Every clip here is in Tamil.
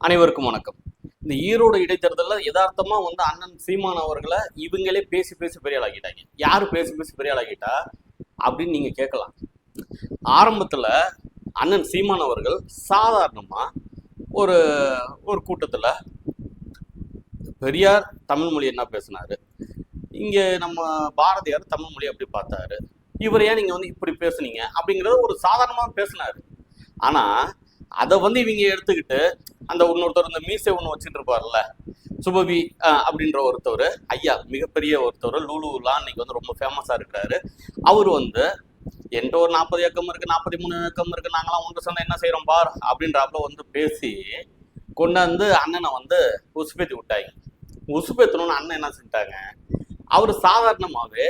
அனைவருக்கும் வணக்கம். இந்த ஈரோடு இடைத்தேர்தலில் யதார்த்தமா வந்து அண்ணன் சீமான் அவர்களை இவங்களே பேசி பேசி பெரிய ஆளாக்கிட்டாங்க யார் பேசி பேசி பெரிய ஆளாக்கிட்டா அப்படின்னு நீங்க கேட்கலாம். ஆரம்பத்துல அண்ணன் சீமான் அவர்கள் சாதாரணமா ஒரு ஒரு கூட்டத்துல பெரியார் தமிழ் மொழி என்ன பேசினாரு? இங்க நம்ம பாரதியார் தமிழ் மொழி அப்படி பார்த்தாரு. இவர் ஏன் நீங்க வந்து இப்படி பேசுனீங்க? அப்படிங்கிறத ஒரு சாதாரணமா பேசினாரு. ஆனா அதை வந்து இவங்க எடுத்துக்கிட்டு அந்த இன்னொருத்தர் இந்த மீசை ஒன்று வச்சுட்டு இருப்பார்ல சுபவி அப்படின்ற ஒருத்தவர் ஐயா மிகப்பெரிய ஒருத்தவர் லூலுலாம் இன்னைக்கு வந்து ரொம்ப ஃபேமஸாக இருக்கிறாரு அவர் வந்து என்கிட்ட ஒரு நாற்பது ஏக்கம் இருக்கு நாற்பத்தி மூணு ஏக்கம் இருக்கு நாங்களாம் ஒன்று சேர்ந்து என்ன செய்கிறோம் பார் அப்படின்றப்ப வந்து பேசி கொண்டாந்து அண்ணனை வந்து உசுப்பேத்தி விட்டாங்க. உசுப்பேத்தணும்னு அண்ணன் என்ன செஞ்சிட்டாங்க? அவர் சாதாரணமாகவே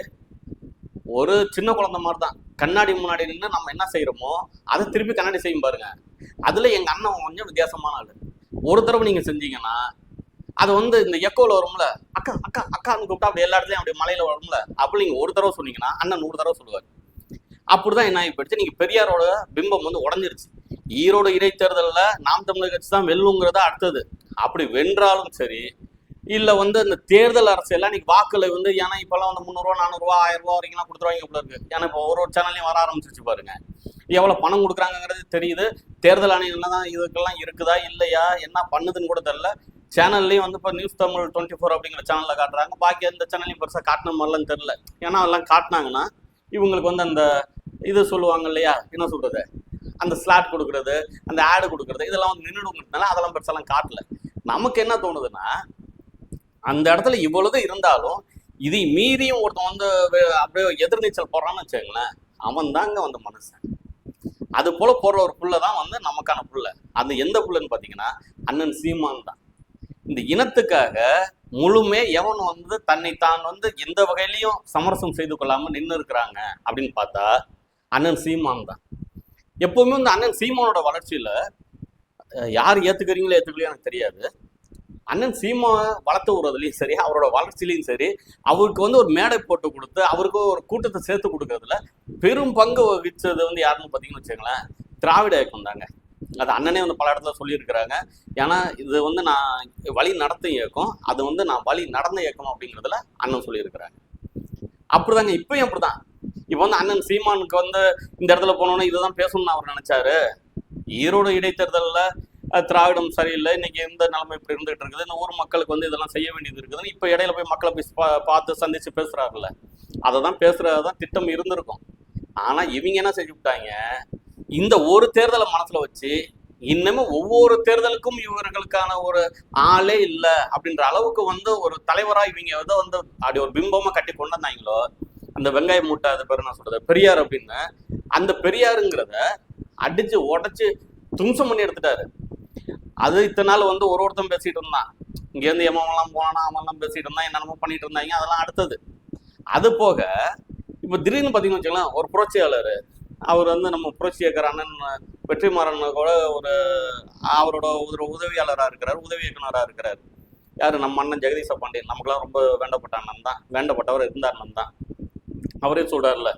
ஒரு சின்ன குழந்தை மாதிரி தான் கண்ணாடி முன்னாடி நின்று நம்ம என்ன செய்கிறோமோ அதை திருப்பி கண்ணாடி செய்யும் பாருங்க. அதுல எங்க அண்ணன் கொஞ்சம் வித்தியாசமான ஆளு. ஒரு தடவை நீங்க செஞ்சீங்கன்னா அது வந்து இந்த எக்கோல வரும்ல அக்கா அக்கா அக்கான்னு கூப்பிட்டா அப்படி எல்லா இடத்துலயும் அப்படி மலையில வரும்ல அப்படி நீங்க ஒரு தடவை சொன்னீங்கன்னா அண்ணன் நூறு தடவை சொல்லுவார். அப்படிதான் என்ன ஆகி போயிடுச்சு நீங்க பெரியாரோட பிம்பம் வந்து உடஞ்சிருச்சு. ஈரோடு இடைத்தேர்தலில் நாம் தமிழர் கட்சி தான் வெல்லுங்கிறத அடுத்தது. அப்படி வென்றாலும் சரி இல்லை வந்து இந்த தேர்தல் அரசியல் இன்னைக்கு வாக்குல வந்து ஏன்னா இப்போல்லாம் வந்து முந்நூறுவா நானூறுவா ஆயிரம் ரூபா வரைக்கும் கொடுத்துருவாங்க இவ்வளோ இருக்கு. ஏன்னா இப்போ ஒரு ஒரு சேனல்லையும் வர ஆரம்பிச்சிருச்சு பாருங்க. எவ்வளோ பணம் கொடுக்குறாங்கங்கிறது தெரியுது. தேர்தல் ஆணையம் தான் இதுக்கெல்லாம் இருக்குதா இல்லையா என்ன பண்ணுதுன்னு கூட தெரில சேனல்லையும் வந்து இப்போ நியூஸ் தமிழ் டுவெண்ட்டி ஃபோர் அப்படிங்கிற சேனலில் காட்டுறாங்க. பாக்கி எந்த சேனல்லையும் பெருசாக காட்டின மாதிரிலாம் தெரில ஏன்னா அதெல்லாம் காட்டினாங்கன்னா இவங்களுக்கு வந்து அந்த இது சொல்லுவாங்க இல்லையா என்ன சொல்கிறது அந்த ஸ்லாட் கொடுக்கறது அந்த ஆடு கொடுக்குறது இதெல்லாம் வந்து நின்றுடுங்கிறதுனால அதெல்லாம் பெருசாலாம் காட்டல. நமக்கு என்ன தோணுதுன்னா அந்த இடத்துல இவ்வளவு இருந்தாலும் இதை மீறியும் ஒருத்தன் வந்து அப்படியே எதிர்நீச்சல் போடுறான்னு வச்சுக்கோங்களேன் அவன் தாங்க வந்து மனுஷன். அது போல போற ஒரு புள்ள தான் வந்து நமக்கான புள்ள அது எந்த புள்ளன்னு பாத்தீங்கன்னா அண்ணன் சீமான் தான். இந்த இனத்துக்காக முழுமே எவன் வந்து தன்னை தான் வந்து எந்த வகையிலையும் சமரசம் செய்து கொள்ளாம நின்று இருக்கிறாங்க அப்படின்னு பார்த்தா அண்ணன் சீமான் தான். எப்பவுமே இந்த அண்ணன் சீமானோட வளர்ச்சியில யார் ஏத்துக்கிறீங்களோ ஏத்துக்கலையோ எனக்கு தெரியாது. அண்ணன் சீமா வளர்த்து விடுறதுலையும் சரி அவரோட வளர்ச்சியிலையும் சரி அவருக்கு வந்து ஒரு மேடை போட்டு கொடுத்து அவருக்கு ஒரு கூட்டத்தை சேர்த்து கொடுக்கறதுல பெரும் பங்கு வகிச்சது வந்து யாருன்னு பார்த்தீங்கன்னு வச்சுங்களேன் திராவிட இயக்கம் தாங்க. அது அண்ணனே வந்து பல இடத்துல சொல்லியிருக்கிறாங்க. ஏன்னா இது வந்து நான் வழி நடத்தும் இயக்கம் அது வந்து நான் வழி நடந்த இயக்கம் அப்படிங்கிறதுல அண்ணன் சொல்லியிருக்கிறாங்க அப்படிதாங்க இப்பயும் அப்படிதான். இப்போ வந்து அண்ணன் சீமானுக்கு வந்து இந்த இடத்துல போனோன்னே இதுதான் பேசணும்னு அவர் நினைச்சாரு. ஈரோடு இடைத்தேர்தலில் திராவிடம் சரியில்லை. இன்னைக்கு எந்த நிலைமை இப்படி இருந்துகிட்டு இருக்குது. இந்த ஊர் மக்களுக்கு வந்து இதெல்லாம் செய்ய வேண்டியது இருக்குதுன்னு இப்போ இடையில போய் மக்களை போய் பா- பார்த்து சந்திச்சு பேசுறாருல்ல. அதை தான் பேசுறதுதான் திட்டம் இருந்திருக்கும். ஆனா இவங்க என்ன செஞ்சு விட்டாங்க? இந்த ஒரு தேர்தலை மனசுல வச்சு இன்னமும் ஒவ்வொரு தேர்தலுக்கும் இவர்களுக்கான ஒரு ஆளே இல்லை அப்படின்ற அளவுக்கு வந்து ஒரு தலைவரா இவங்க வந்து வந்து அப்படி ஒரு பிம்பமா கட்டி கொண்டு வந்தாங்களோ அந்த வெங்காய மூட்டை அது பேர் நான் சொல்றது? பெரியார் அப்படின்னு. அந்த பெரியாருங்கிறத அடிச்சு உடைச்சு தும்சம் பண்ணி எடுத்துட்டாரு. அது இத்தனை நாள் வந்து ஒரு ஒருத்தன் பேசிட்டு இருந்தான். இங்க இருந்து எமன்லாம் போனானா அவன்லாம் பேசிட்டு இருந்தான் என்னென்னமோ பண்ணிட்டு இருந்தாங்க அதெல்லாம் அடுத்தது. அது போக இப்ப திடீர்னு பாத்தீங்கன்னு வச்சுக்கலாம் ஒரு புரட்சியாளர் அவர் வந்து நம்ம புரட்சி இயக்குற அண்ணன் வெற்றிமாறன் கூட ஒரு அவரோட ஒரு உதவியாளராக இருக்கிறார் உதவி இயக்குனராக இருக்கிறார். யார்? நம்ம அண்ணன் ஜெகதீஷ பாண்டியன். நமக்குலாம் ரொம்ப வேண்டப்பட்ட அண்ணன் தான். வேண்டப்பட்டவர் இருந்த அண்ணன் தான். அவரே சொல்றாருல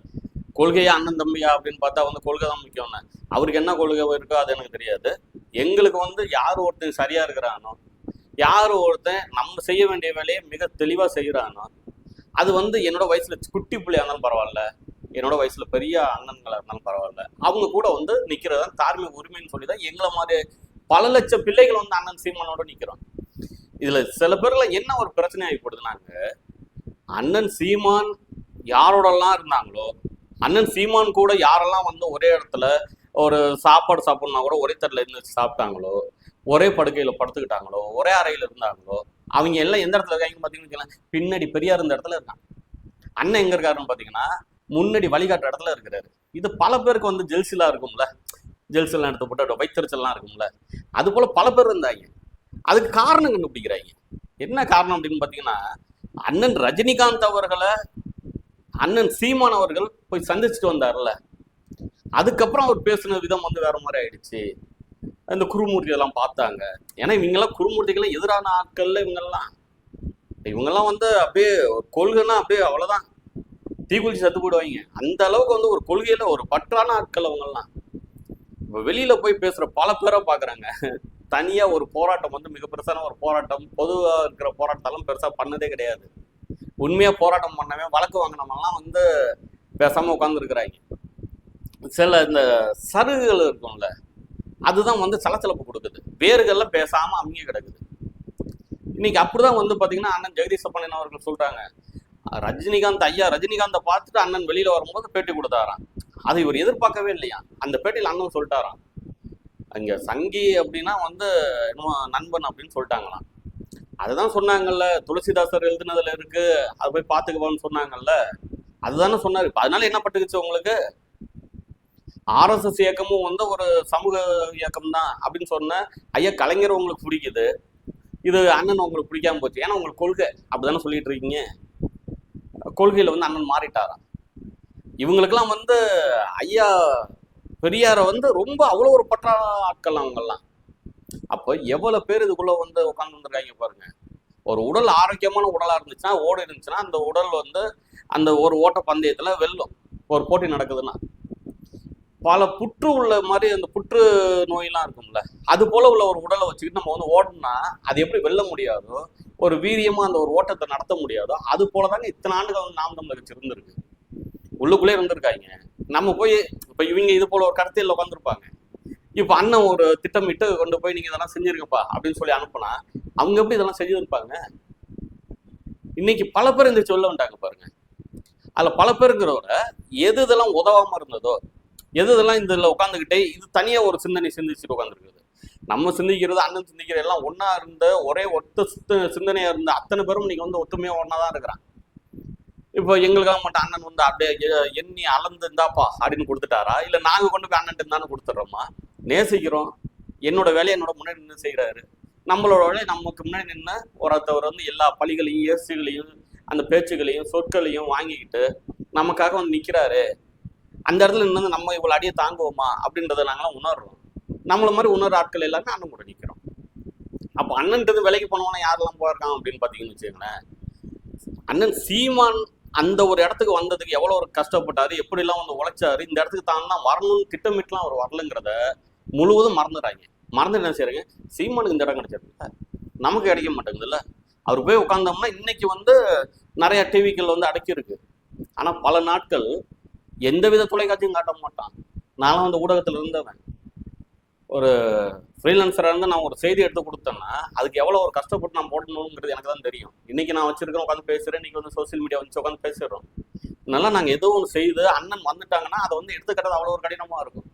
கொள்கையா அண்ணன் தம்பியா? அப்படின்னு பார்த்தா வந்து கொள்கை தான் முக்கியம்னு. அவருக்கு என்ன கொள்கை இருக்கோ அது எனக்கு தெரியாது. எங்களுக்கு வந்து யார் ஒருத்தன் சரியா இருக்கிறானோ யார் ஒருத்தன் நம்ம செய்ய வேண்டிய வேலையை மிக தெளிவா செய்கிறானோ அது வந்து என்னோட வயசுல குட்டி பிள்ளையா இருந்தாலும் பரவாயில்ல என்னோட வயசுல பெரிய அண்ணன்களா இருந்தாலும் பரவாயில்ல அவங்க கூட வந்து நிக்கிறதா தார்மீக உரிமைன்னு சொல்லி தான் எங்களை மாதிரி பல லட்சம் பிள்ளைகள் வந்து அண்ணன் சீமானோட நிக்கிறோம். இதுல சில பேர்ல என்ன ஒரு பிரச்சனை ஆகிப்படுதுனாங்க அண்ணன் சீமான் யாரோடலாம் இருந்தாங்களோ அண்ணன் சீமான் கூட யாரெல்லாம் வந்து ஒரே இடத்துல ஒரு சாப்பாடு சாப்பிடணும்னா கூட ஒரே தட்டில் இருந்து சாப்பிட்டாங்களோ ஒரே படுக்கையில் படுத்துக்கிட்டாங்களோ ஒரே அறையில் இருந்தாங்களோ அவங்க எல்லாம் எந்த இடத்துல இருக்காங்க பார்த்தீங்கன்னு பின்னாடி பெரியார் இந்த இடத்துல இருக்காங்க அண்ணன் எங்கே இருக்காருன்னு பார்த்தீங்கன்னா முன்னாடி வழிகாட்டுற இடத்துல இருக்கிறாரு. இது பல பேருக்கு வந்து ஜெல்சிலாம் இருக்கும்ல? ஜெல்சிலாம் எடுத்து போட்டு வைத்தறிச்சல்லாம் இருக்கும்ல? அது போல் பல பேர் இருந்தாங்க. அதுக்கு காரணம் கண்டுபிடிக்கிறாங்க. என்ன காரணம் அப்படின்னு பார்த்தீங்கன்னா அண்ணன் ரஜினிகாந்த் அவர்களை அண்ணன் சீமான் அவர்கள் போய் சந்திச்சுட்டு வந்தார்ல அதுக்கப்புறம் அவர் பேசின விதம் வந்து வேற மாதிரி ஆயிடுச்சு. அந்த குருமூர்த்தியெல்லாம் பார்த்தாங்க. ஏன்னா இவங்கெல்லாம் குருமூர்த்திகளை எதிரான ஆட்கள்ல இவங்கெல்லாம். இவங்கெல்லாம் வந்து அப்படியே கொள்கைன்னா அப்படியே அவ்வளோதான் தீக்குளிச்சு செத்து போயிடுவாங்க அந்த அளவுக்கு வந்து ஒரு கொள்கையில ஒரு பற்றான ஆட்கள் அவங்கெல்லாம். இப்போ வெளியில போய் பேசுற பல பேரை பார்க்குறாங்க. தனியா ஒரு போராட்டம் வந்து மிக பெருசான ஒரு போராட்டம். பொதுவாக இருக்கிற போராட்டத்தெல்லாம் பெருசா பண்ணதே கிடையாது. உண்மையா போராட்டம் பண்ணவே வழக்கு வாங்கினவங்கலாம் வந்து பேசாம உட்காந்துருக்குறாங்க சில இந்த சருகுகள் இருக்கும்ல அதுதான் வந்து சலசலப்பு கொடுக்குது. வேர்கள்லாம் பேசாமல் அமுங்கி கிடக்குது. இன்னைக்கு அப்படிதான் வந்து பார்த்தீங்கன்னா அண்ணன் ஜெகதீஷ் சப்பானியன் அவர்கள் சொல்கிறாங்க ரஜினிகாந்த் ஐயா ரஜினிகாந்தை பார்த்துட்டு அண்ணன் வெளியில் வரும்போது பேட்டி கொடுத்தாராம். அதை இவர் எதிர்பார்க்கவே இல்லையா? அந்த பேட்டியில் அண்ணன் சொல்லிட்டாராம். அங்கே சங்கி அப்படின்னா வந்து என்னமோ நண்பன் அப்படின்னு சொல்லிட்டாங்களாம். அதுதான் சொன்னாங்கல்ல துளசிதாசர் எழுதுனதுல இருக்கு. அதை போய் பார்த்துக்குவான்னு சொன்னாங்கல்ல. அதுதானே சொன்னார். இப்போ அதனால என்ன பட்டுக்குச்சு உங்களுக்கு? ஆர்எஸ்எஸ் இயக்கமும் வந்து ஒரு சமூக இயக்கம் தான் அப்படின்னு சொன்ன ஐயா கலைஞர் உங்களுக்கு பிடிக்குது. இது அண்ணன் உங்களுக்கு பிடிக்காம போச்சு. ஏன்னா உங்களுக்கு கொள்கை அப்படிதானே சொல்லிட்டு இருக்கீங்க. கொள்கையில வந்து அண்ணன் மாறிட்டாராம். இவங்களுக்கெல்லாம் வந்து ஐயா பெரியாரை வந்து ரொம்ப அவ்வளோ ஒரு பற்றா ஆட்கள் அவங்கெல்லாம். அப்போ எவ்வளோ பேர் இதுக்குள்ளே வந்து உட்காந்து வந்திருக்காங்க பாருங்க. ஒரு உடல் ஆரோக்கியமான உடலாக இருந்துச்சுன்னா ஓடு இருந்துச்சுன்னா அந்த உடல் வந்து அந்த ஒரு ஓட்ட பந்தயத்தில் வெல்லும். ஒரு போட்டி நடக்குதுன்னா. பல புற்று உள்ள மாதிரி அந்த புற்று நோயெல்லாம் இருக்கும்ல அது போல உள்ள ஒரு உடலை வச்சுக்கிட்டு நம்ம வந்து ஓடணும்னா அது எப்படி வெல்ல முடியாதோ ஒரு வீரியமா அந்த ஒரு ஓட்டத்தை நடத்த முடியாதோ அது போல தாங்க இத்தனை ஆண்டுகள் வந்து நாம் தமிழர் இருந்திருக்கு. உள்ளுக்குள்ளே இருந்திருக்காங்க. நம்ம போய் இப்போ இவங்க இது போல ஒரு கருத்தியில் உட்காந்துருப்பாங்க இப்போ அண்ணன் ஒரு திட்டமிட்டு கொண்டு போய் நீங்கள் இதெல்லாம் செஞ்சுருக்கப்பா அப்படின்னு சொல்லி அனுப்புனா அவங்க எப்படி இதெல்லாம் செஞ்சுருப்பாங்க இன்னைக்கு பல பேர் இந்த சொல்ல வந்துட்டாங்க பாருங்க. அதில் பல பேருங்கிறவரை எது இதெல்லாம் உதவாமல் இருந்ததோ எது இதெல்லாம் இதுல உட்காந்துக்கிட்டே இது தனியாக ஒரு சிந்தனை சிந்திச்சுட்டு உட்காந்துருக்குது நம்ம சிந்திக்கிறது அண்ணன் சிந்திக்கிறது எல்லாம் ஒன்றா இருந்த ஒரே ஒத்த சுத்த சிந்தனையாக இருந்த அத்தனை பேரும் நீங்கள் வந்து ஒத்துமையாக ஒன்றா தான் இருக்கிறான் இப்போ எங்களுக்காக மட்டும் அண்ணன் வந்து அப்படியே எண்ணி அளந்து இருந்தாப்பா அப்படின்னு கொடுத்துட்டாரா? இல்லை நாங்கள் கொண்டு போய் அண்ணன் இருந்தாலும் கொடுத்துட்றோமா? நேசிக்கிறோம். என்னோட வேலையை என்னோட முன்னாடி நின்று செய்கிறாரு நம்மளோட வேலையை நமக்கு முன்னாடி நின்று ஒருத்தவர் வந்து எல்லா பழிகளையும் இயேசுகளையும் அந்த பேச்சுகளையும் சொற்களையும் வாங்கிக்கிட்டு நமக்காக வந்து நிற்கிறாரு அந்த இடத்துல நின்று நம்ம இவ்வளோ அடியை தாங்குவோமா அப்படின்றத நாங்களாம் உணர்றோம். நம்மள மாதிரி உணர்ற ஆட்கள் எல்லாமே அண்ணன் கூட நிற்கிறோம் அப்போ அண்ணன்றது விலைக்கு போனவனா யாரெல்லாம் போயிருக்கான் அப்படின்னு பார்த்தீங்கன்னு வச்சுக்கோங்களேன். அண்ணன் சீமான் அந்த ஒரு இடத்துக்கு வந்ததுக்கு எவ்வளோ ஒரு கஷ்டப்பட்டாரு எப்படிலாம் வந்து உழைச்சாரு இந்த இடத்துக்கு தான் தான் வரணும்னு திட்டமிட்டுலாம் அவர் வரலங்கிறத முழுவதும் மறந்துடுறாங்க மறந்து என்ன செய்யறாங்க சீமானுக்கு இந்த இடம் கிடைச்சிருக்குல்ல. நமக்கு கிடைக்க மாட்டேங்குதுல்ல. அவர் போய் உட்காந்தோம்னா இன்னைக்கு வந்து நிறைய டிவிக்கள் வந்து அடக்கியிருக்கு. ஆனால் பல நாட்கள் எந்தவித தொலைக்காட்சியும் காட்ட மாட்டான். நானும் அந்த ஊடகத்தில் இருந்தவன். ஒரு ஃப்ரீலான்சராக இருந்து நான் ஒரு செய்தி எடுத்து கொடுத்தேன்னா அதுக்கு எவ்வளோ ஒரு கஷ்டப்பட்டு நான் போடணுங்கிறது எனக்கு தான் தெரியும். இன்னைக்கு நான் வச்சிருக்கேன் உட்காந்து பேசுகிறேன் இன்னைக்கு வந்து சோஷியல் மீடியா வச்சு உட்காந்து பேசுறோம் நல்லா நாங்கள் எதோ ஒன்று செய்து அண்ணன் வந்துட்டாங்கன்னா அதை வந்து எடுத்துக்கிறது அவ்வளோ ஒரு கடினமாக இருக்கும்.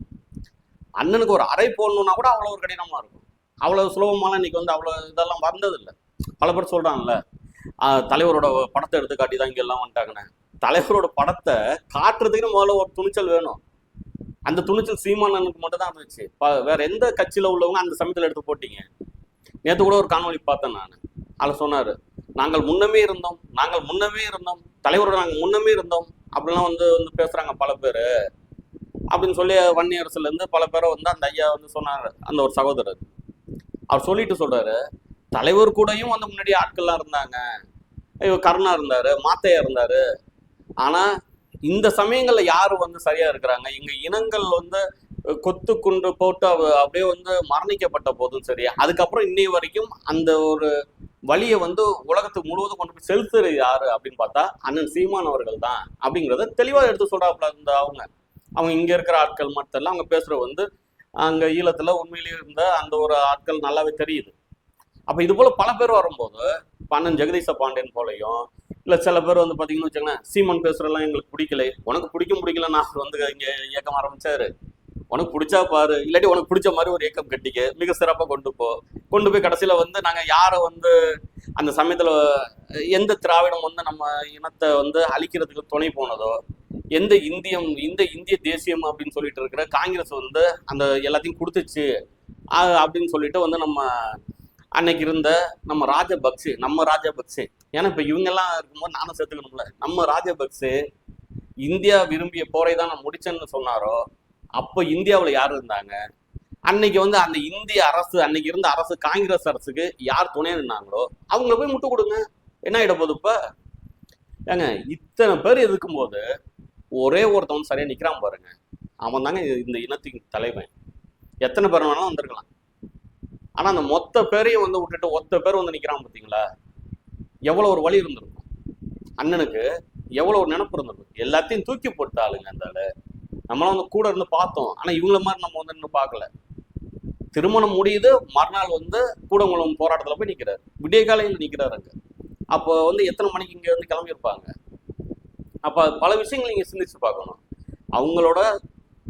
அண்ணனுக்கு ஒரு அறை போடணும்னா கூட அவ்வளோ ஒரு கடினமாக இருக்கும். அவ்வளோ சுலபமான இன்னைக்கு வந்து அவ்வளோ இதெல்லாம் வந்ததில்லை. பல பேர் சொல்கிறாங்கல்ல தலைவரோட படத்தை எடுத்து காட்டி தான் இங்கே எல்லாம் வந்துட்டாங்கண்ணே தலைவரோட படத்தை காட்டுறதுக்கு முதல்ல ஒரு துணிச்சல் வேணும். அந்த துணிச்சல் சீமானனுக்கு மட்டும் தான் இருந்துச்சு. ப- வேற எந்த கட்சியில உள்ளவங்க அந்த சமயத்தில் எடுத்து போட்டீங்க. நேற்று கூட ஒரு காணொலி பார்த்தேன் நான். அதில் சொன்னார் நாங்கள் முன்னமே இருந்தோம் நாங்கள் முன்னமே இருந்தோம் தலைவரோட நாங்கள் முன்னமே இருந்தோம். அப்படிலாம் வந்து வந்து பேசுகிறாங்க பல பேர். அப்படின்னு சொல்லி வன்னியரசுலேருந்து பல பேரை வந்து அந்த ஐயா வந்து சொன்னார் அந்த ஒரு சகோதரர். அவர் சொல்லிட்டு சொல்கிறாரு தலைவர் கூடயும் வந்து முன்னாடி ஆட்கள்லாம் இருந்தாங்க. ஐயோ கருணா இருந்தார் மாத்தையா இருந்தார். ஆனா இந்த சமயங்கள்ல யாரு வந்து சரியா இருக்கிறாங்க? இங்க இனங்கள் வந்து கொத்து குண்டு போட்டு அப்படியே வந்து மரணிக்கப்பட்ட போதும் சரி. அதுக்கப்புறம் இன்னை வரைக்கும் அந்த ஒரு வழியை வந்து உலகத்துக்கு முழுவதும் கொண்டு போய் செலுத்துறது யாரு அப்படின்னு பார்த்தா அண்ணன் சீமான் அவர்கள் தான் அப்படிங்கிறத தெளிவா எடுத்து சொல்றாப்புல இருந்த அவங்க. அவங்க இங்க இருக்கிற ஆட்கள் மட்டும் இல்ல அவங்க பேசுறது வந்து அங்க ஈழத்துல உண்மையிலேயே இருந்த அந்த ஒரு ஆட்கள் நல்லாவே தெரியுது. அப்ப இது போல பல பேர் வரும்போது இப்ப அண்ணன் ஜெகதீச பாண்டியன் போலையும் இல்லை சில பேர் வந்து பார்த்தீங்கன்னு வச்சுக்கோங்களேன் சீமன் பேசுறதெல்லாம் எங்களுக்கு பிடிக்கல. உனக்கு பிடிக்கும் பிடிக்கலன்னா நான் வந்து இங்கே இயக்கம் ஆரம்பிச்சாரு. உனக்கு பிடிச்சா பாரு. இல்லாட்டி உனக்கு பிடிச்ச மாதிரி ஒரு இயக்கம் கட்டிக்க மிக சிறப்பாக கொண்டு போ. கொண்டு போய் கடைசியில் வந்து நாங்கள் யாரை வந்து அந்த சமயத்தில் எந்த திராவிடம் வந்து நம்ம இனத்தை வந்து அழிக்கிறதுக்கு துணை போனதோ எந்த இந்தியம் இந்த இந்திய தேசியம் அப்படின்னு சொல்லிட்டு இருக்கிற காங்கிரஸ் வந்து அந்த எல்லாத்தையும் கொடுத்துச்சு. அப்படின்னு சொல்லிட்டு வந்து நம்ம அன்னைக்கு இருந்த நம்ம ராஜபக்சே நம்ம ராஜபக்சே ஏன்னா இப்போ இவங்கெல்லாம் இருக்கும்போது நானும் சேர்த்துக்கணும்ல. நம்ம ராஜபக்சே இந்தியா விரும்பிய போரை தான் நான் முடிச்சேன்னு சொன்னாரோ அப்போ இந்தியாவில் யார் இருந்தாங்க? அன்னைக்கு வந்து அந்த இந்திய அரசு அன்னைக்கு இருந்த அரசு காங்கிரஸ் அரசுக்கு யார் துணை நின்னாங்களோ அவங்கள போய் முட்டு கொடுங்க. என்ன ஆகிட போகுது இப்போ? ஏங்க இத்தனை பேர் இருக்கும்போது ஒரே ஒருத்தவன் சரியாக நிற்கிறான் பாருங்க. அவன் தாங்க இந்த இனத்தின் தலைவன். எத்தனை பேர் வேணாலும் வந்திருக்கலாம். ஆனா அந்த மொத்த பேரையும் வந்து விட்டுட்டு ஒத்த பேர் வந்து நிக்கிறான் பாத்தீங்களா? எவ்வளவு ஒரு வழி இருந்திருக்கும். அண்ணனுக்கு எவ்வளவு ஒரு நினப்பு இருந்திருக்கும். எல்லாத்தையும் தூக்கி போட்ட ஆளுங்க அந்த நம்மளாம் வந்து கூட இருந்து பார்த்தோம். ஆனா இவங்கள மாதிரி நம்ம வந்து இன்னும் பார்க்கல. திருமணம் முடியுது மறுநாள் வந்து கூடங்குளம் போராட்டத்துல போய் நிக்கிறாரு. விடிய காலையில் நிக்கிறாரு அங்க. அப்போ வந்து எத்தனை மணிக்கு இங்க வந்து கிளம்பியிருப்பாங்க? அப்போ அப்ப பல விஷயங்கள் நீங்க சிந்திச்சு பார்க்கணும். அவங்களோட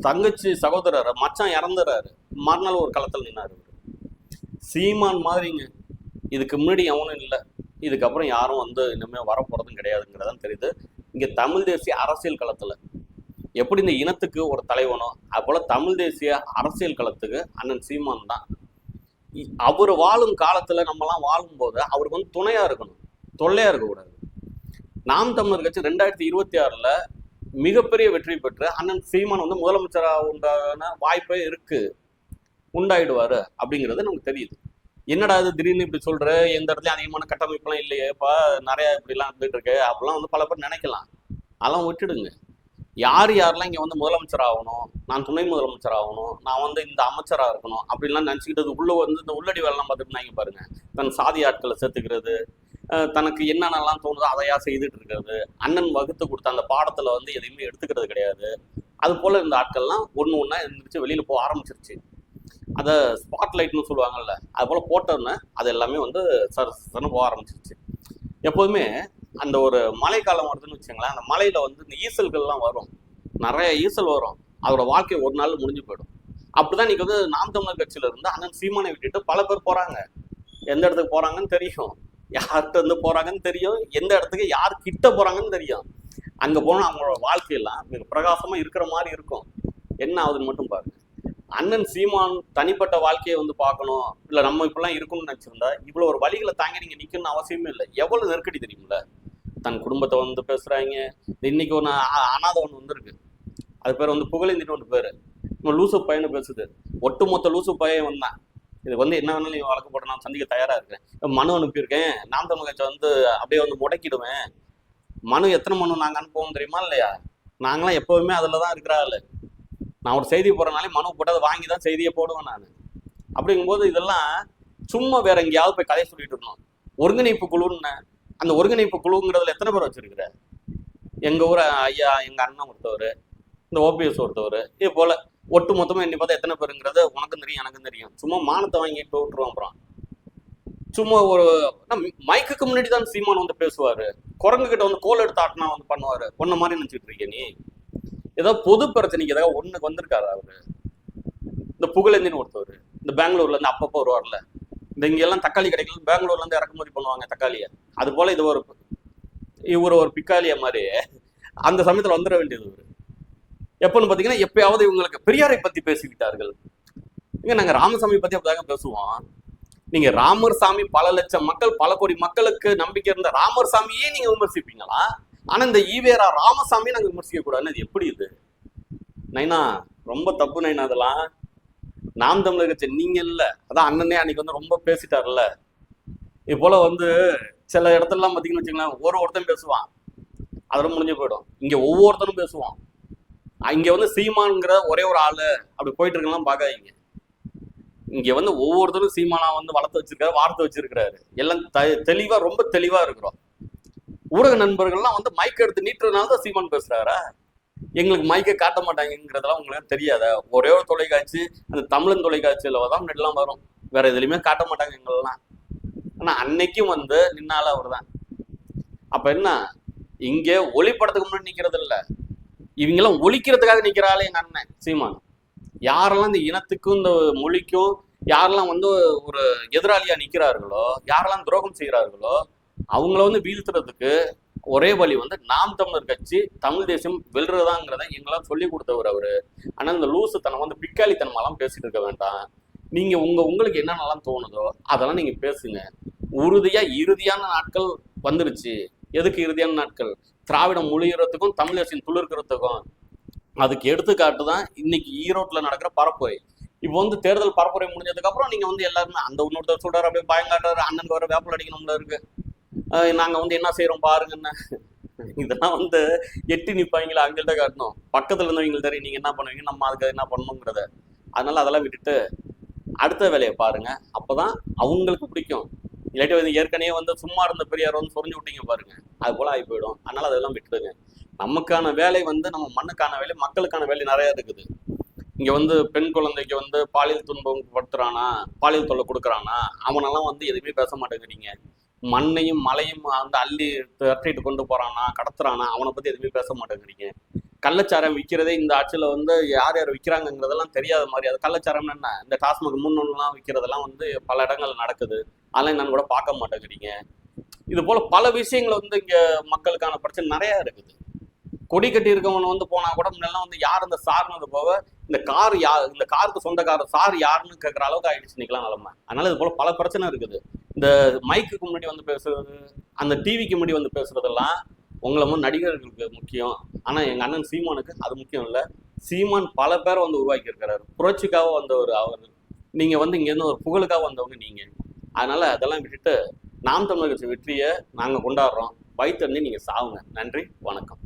தங்கச்சி சகோதரர் மச்சான் இறந்துறாரு. மறுநாள் ஒரு களத்தில் நின்னாரு சீமான் மாதிரிங்க. இதுக்கு முன்னாடி எவனும் இல்லை. இதுக்கப்புறம் யாரும் வந்து இன்னுமே வரப்போகிறதும் கிடையாதுங்கிறதான் தெரியுது. இங்கே தமிழ் தேசிய அரசியல் களத்தில் எப்படி இந்த இனத்துக்கு ஒரு தலைவனோ அதுபோல் தமிழ் தேசிய அரசியல் களத்துக்கு அண்ணன் சீமான் தான். இ- அவர் வாழும் காலத்தில் நம்மலாம் வாழும்போது அவருக்கு வந்து துணையாக இருக்கணும். தொல்லையாக இருக்கக்கூடாது. நாம் தமிழர் கட்சி ரெண்டாயிரத்தி இருபத்தி ஆறில் மிகப்பெரிய வெற்றி பெற்று அண்ணன் சீமான் வந்து முதலமைச்சராக உண்டான வாய்ப்பே இருக்குது உண்டாயிடுவாரு அப்படிங்கிறது நமக்கு தெரியுது. என்னடா இது திடீர்னு இப்படி சொல்ற? எந்த இடத்துலயும் அதிகமான கட்டமைப்புலாம் இல்லையே. இப்ப நிறைய இப்படிலாம் இருந்துட்டு இருக்கு. அப்படிலாம் வந்து பல பேர் நினைக்கலாம். அதெல்லாம் விட்டுடுங்க. யார் யாரெல்லாம் இங்கே வந்து முதலமைச்சர் ஆகணும்? நான் துணை முதலமைச்சர் ஆகணும். நான் வந்து இந்த அமைச்சராக இருக்கணும். அப்படின்லாம் நினச்சிக்கிட்டது உள்ளே வந்து இந்த உள்ளடி வேலைலாம் பார்த்துட்டு பாருங்க. தன் சாதி ஆட்களை சேர்த்துக்கிறது தனக்கு என்னென்னலாம் தோணுதோ அதையா செய்துட்டு இருக்கிறது. அண்ணன் வகுத்து கொடுத்த அந்த பாடத்தில் வந்து எதையுமே எடுத்துக்கிறது கிடையாது. அது போல் இந்த ஆட்கள்லாம் ஒன்று ஒன்றா இருந்துச்சு வெளியில் போக ஆரம்பிச்சிருச்சு. அதை ஸ்பாட்லைட்னு சொல்லுவாங்கல்ல அது போல் போட்டோன்னே அது எல்லாமே வந்து சர சரன்னு போக ஆரம்பிச்சிருச்சு. எப்போதுமே அந்த ஒரு மழைக்காலம் வருதுன்னு வச்சுங்களேன் அந்த மலையில் வந்து இந்த ஈசல்கள்லாம் வரும். நிறைய ஈசல் வரும். அதோட வாழ்க்கை ஒரு நாள் முடிஞ்சு போயிடும். அப்படிதான் இன்னைக்கு வந்து நாம் தமிழர் கட்சியில இருந்து அண்ணன் சீமானை விட்டுட்டு பல பேர் போறாங்க. எந்த இடத்துக்கு போறாங்கன்னு தெரியும். யார்கிட்ட இருந்து போறாங்கன்னு தெரியும். எந்த இடத்துக்கு யார் கிட்ட போறாங்கன்னு தெரியும். அங்க போனா அவங்களோட வாழ்க்கையெல்லாம் மிக பிரகாசமா இருக்கிற மாதிரி இருக்கும். என்ன ஆகுதுன்னு மட்டும் பாருங்க. அண்ணன் சீமான் தனிப்பட்ட வாழ்க்கையை வந்து பார்க்கணும். இல்லை நம்ம இப்பெல்லாம் இருக்கணும்னு நினச்சிருந்தா இவ்வளோ ஒரு வழிகளை தாங்கி நீங்கள் நிற்கணும்னு அவசியமே இல்லை. எவ்வளோ நெருக்கடி தெரியுமில்ல தன் குடும்பத்தை வந்து பேசுகிறாங்க இன்னைக்கு ஒன்று அனாதை ஒன்று வந்திருக்கு. அது பேர் வந்து புகழேந்தின்னு ஒன்று பேர். நம்ம லூசு பையனு பேசுது. ஒட்டுமொத்த லூசு பையன் வந்தான் இது வந்து என்ன வேணாலும் நீ வழக்கு போட்டு நான் சந்திக்க தயாராக இருக்கேன். மனு அனுப்பியிருக்கேன். நாம் தமிழ் கட்சி வந்து அப்படியே வந்து முடக்கிடுவேன். மனு எத்தனை மனு நாங்கள் அனுப்புவோம் தெரியுமா இல்லையா? நாங்களாம் எப்போவுமே அதில் தான் இருக்கிறாள் நான் ஒரு செய்தி போடுறனாலே மனு போட்டு அதை வாங்கி தான் செய்தியை போடுவேன் நான். அப்படிங்கும்போது இதெல்லாம் சும்மா வேற எங்கேயாவது போய் கதை சொல்லிட்டு இருந்தோம் ஒருங்கிணைப்பு குழுன்னு அந்த ஒருங்கிணைப்பு குழுங்கிறதுல எத்தனை பேர் வச்சிருக்கிற? எங்க ஊர் ஐயா எங்க அண்ணன் ஒருத்தவர் இந்த ஓபிஎஸ் ஒருத்தவர் இது போல ஒட்டு மொத்தமாக என்னை பார்த்தா எத்தனை பேருங்கிறது உனக்கும் தெரியும் எனக்கும் தெரியும். சும்மா மானத்தை வாங்கிட்டு விட்டுருவோம் அப்புறம். சும்மா ஒரு மைக்குக்கு முன்னாடி தான் சீமான் வந்து பேசுவாரு. குரங்கு கிட்ட வந்து கோல் எடுத்து ஆட்டினா வந்து பண்ணுவாரு. ஒன்ன மாதிரி நினச்சிட்டு இருக்கேன் நீ? ஏதோ பொது பிரச்சனைக்கு ஏதாவது ஒண்ணுக்கு வந்திருக்காரு அவரு. இந்த புகழஞ்சின்னு ஒருத்தவர். இந்த பெங்களூர்ல இருந்து அப்பப்போ வருவார்ல. இந்த இங்க எல்லாம் தக்காளி கிடைக்கல பெங்களூர்ல இருந்து இறக்குமதி பண்ணுவாங்க தக்காளியை. அது போல இது ஒரு இவர் ஒரு பிக்காலிய மாதிரி. அந்த சமயத்துல வந்துட வேண்டியது இவர். எப்பன்னு பாத்தீங்கன்னா எப்பயாவது இவங்களுக்கு பெரியாரை பத்தி பேசிக்கிட்டார்கள் இங்க நாங்க ராமசாமி பத்தி அப்படிதாங்க பேசுவோம். நீங்க ராமர் சாமி பல லட்சம் மக்கள் பல கோடி மக்களுக்கு நம்பிக்கை இருந்த ராமர் சாமியே நீங்க விமர்சிப்பீங்களா? ஆனா இந்த ஈவேரா ராமசாமி நாங்க விமர்சிக்க கூடாதுன்னு அது எப்படி இது? நைனா ரொம்ப தப்பு நைனா அதெல்லாம் நாம் தமிழர் கட்சி நீங்க இல்ல. அதான் அண்ணனே அன்னைக்கு வந்து ரொம்ப பேசிட்டார்ல இது போல வந்து சில இடத்துலலாம் பார்த்தீங்கன்னு வச்சுக்கலாம் ஒரு ஒருத்தன் பேசுவான். அதெல்லாம் முடிஞ்சு போயிடும். இங்க ஒவ்வொருத்தரும் பேசுவான். இங்க வந்து சீமான்ங்கிற ஒரே ஒரு ஆளு அப்படி போயிட்டு இருக்கலாம் பார்க்காதீங்க. இங்க வந்து ஒவ்வொருத்தரும் சீமானா வந்து வளர்த்து வச்சிருக்காரு வார்த்தை வச்சிருக்கிறாரு. எல்லாம் த- தெளிவா ரொம்ப தெளிவா இருக்கிறோம். ஊடக நண்பர்கள்லாம் வந்து மைக் எடுத்து நீட்டுறதுனால தான் சீமான் பேசுறாரா? எங்களுக்கு மைக்கை காட்ட மாட்டாங்கிறதெல்லாம் உங்களுக்கு தெரியாத? ஒரே ஒரு தொலைக்காட்சி அந்த தமிழன் தொலைக்காட்சியில தான் முன்னாடிலாம் வரும். வேற எதுலையுமே காட்ட மாட்டாங்க எங்களெல்லாம் ஆனா அன்னைக்கும் வந்து நின்னால அவர் தான் அப்ப என்ன? இங்கே ஒளிப்படத்துக்கு முன்னாடி நிக்கிறது இல்ல. இவங்கெல்லாம் ஒழிக்கிறதுக்காக நிக்கிறாள் எங்க அண்ணன் சீமான். யாரெல்லாம் இந்த இனத்துக்கும் இந்த மொழிக்கும் யாரெல்லாம் வந்து ஒரு எதிராளியா நிக்கிறார்களோ யாரெல்லாம் துரோகம் செய்கிறார்களோ அவங்கள வந்து வீழ்த்துறதுக்கு ஒரே வழி வந்து நாம் தமிழர் கட்சி தமிழ் தேசம் வெல்றதாங்கிறத எங்களாம் சொல்லி கொடுத்தவர் அவரு. ஆனா இந்த லூசுத்தனம் வந்து பிக்காளித்தனமெல்லாம் பேசிட்டு இருக்க வேண்டாம். நீங்க உங்க உங்களுக்கு என்னென்னலாம் தோணுதோ அதெல்லாம் நீங்க பேசுங்க. உறுதியா இறுதியான நாட்கள் வந்துருச்சு. எதுக்கு இறுதியான நாட்கள்? திராவிடம் முழிகிறதுக்கும் தமிழ் அரசின் துளிர்க்கிறதுக்கும். அதுக்கு எடுத்துக்காட்டு தான் இன்னைக்கு ஈரோட்டில் நடக்கிற பரப்புரை. இப்போ வந்து தேர்தல் பரப்புரை முடிஞ்சதுக்கு அப்புறம் நீங்க வந்து எல்லாருமே அந்த இன்னொருத்தர் சொல்றாரு அப்படியே பயங்காட்டுறாரு அண்ணனுக்கு வர வேப்பல் அடிக்கணும்ல இருக்கு. நாங்கள் வந்து என்ன செய்கிறோம் பாருங்கன்னு இதெல்லாம் வந்து எட்டி நிற்பாங்களா அவங்கள்ட்ட காட்டணும். பக்கத்தில் இருந்தவங்கள்ட்ட தெரியும் என்ன பண்ணுவீங்க நம்ம அதுக்கு என்ன பண்ணணுங்கிறத. அதனால் அதெல்லாம் விட்டுட்டு அடுத்த வேலையை பாருங்கள் அப்போ தான் அவங்களுக்கு பிடிக்கும். இல்லாட்டி வந்து ஏற்கனவே வந்து சும்மா இருந்த பெரியார் வந்து சொரிஞ்சு விட்டீங்க பாருங்க. அது போல் ஆகி போயிடும். அதனால அதெல்லாம் விட்டுடுங்க. நமக்கான வேலை வந்து நம்ம மண்ணுக்கான வேலை மக்களுக்கான வேலை நிறையா இருக்குது. இங்கே வந்து பெண் குழந்தைக்கு வந்து பாலியல் துன்பம் படுத்துறானா பாலியல் தொல்லை கொடுக்குறானா அவனெல்லாம் வந்து எதுவுமே பேச மாட்டேங்கிறீங்க. மண்ணையும் மலையும் வந்து அள்ளி தட்டிட்டு கொண்டு போறானா கடத்துறானா அவனை பத்தி எதுவுமே பேச மாட்டேங்கிறீங்க. கள்ளச்சாரம் விற்கிறதே இந்த ஆட்சியில வந்து யார் யார் விற்கிறாங்கங்கிறதெல்லாம் தெரியாத மாதிரி அது கள்ளச்சாரம்னு என்ன? இந்த டாஸ்மாக் முன்னொன்னுலாம் விற்கிறதெல்லாம் வந்து பல இடங்கள்ல நடக்குது. அதெல்லாம் என்னன்னு கூட பார்க்க மாட்டேங்கிறீங்க. இது போல பல விஷயங்கள் வந்து இங்க மக்களுக்கான பிரச்சனை நிறைய இருக்குது. கொடி கட்டி இருக்கவன் வந்து போனா கூட முன்னெல்லாம் வந்து யார் இந்த சார்னது போக இந்த கார் யார் இந்த காருக்கு சொந்தக்காரர் சார் யாருன்னு கேட்குற அளவுக்கு ஆயிடுச்சு நிக்கலாம் நிலமை. அதனால இது போல பல பிரச்சனை இருக்குது. இந்த மைக்குக்கு முன்னாடி வந்து பேசுறது அந்த டிவிக்கு முன்னாடி வந்து பேசுறதெல்லாம் உங்களை மாதிரி நடிகர்களுக்கு முக்கியம். ஆனா எங்க அண்ணன் சீமானுக்கு அது முக்கியம் இல்லை. சீமான் பல பேரை வந்து உருவாக்கி இருக்கிறாரு புரட்சிக்காக வந்தவர் அவர். நீங்க வந்து இங்கேருந்து ஒரு புகழுக்காக வந்தவங்க நீங்க. அதனால அதெல்லாம் விட்டுட்டு நாம் தமிழர் கட்சி வெற்றியை நாங்கள் கொண்டாடுறோம். வைத்தண்ணி நீங்க சாவுங்க. நன்றி வணக்கம்.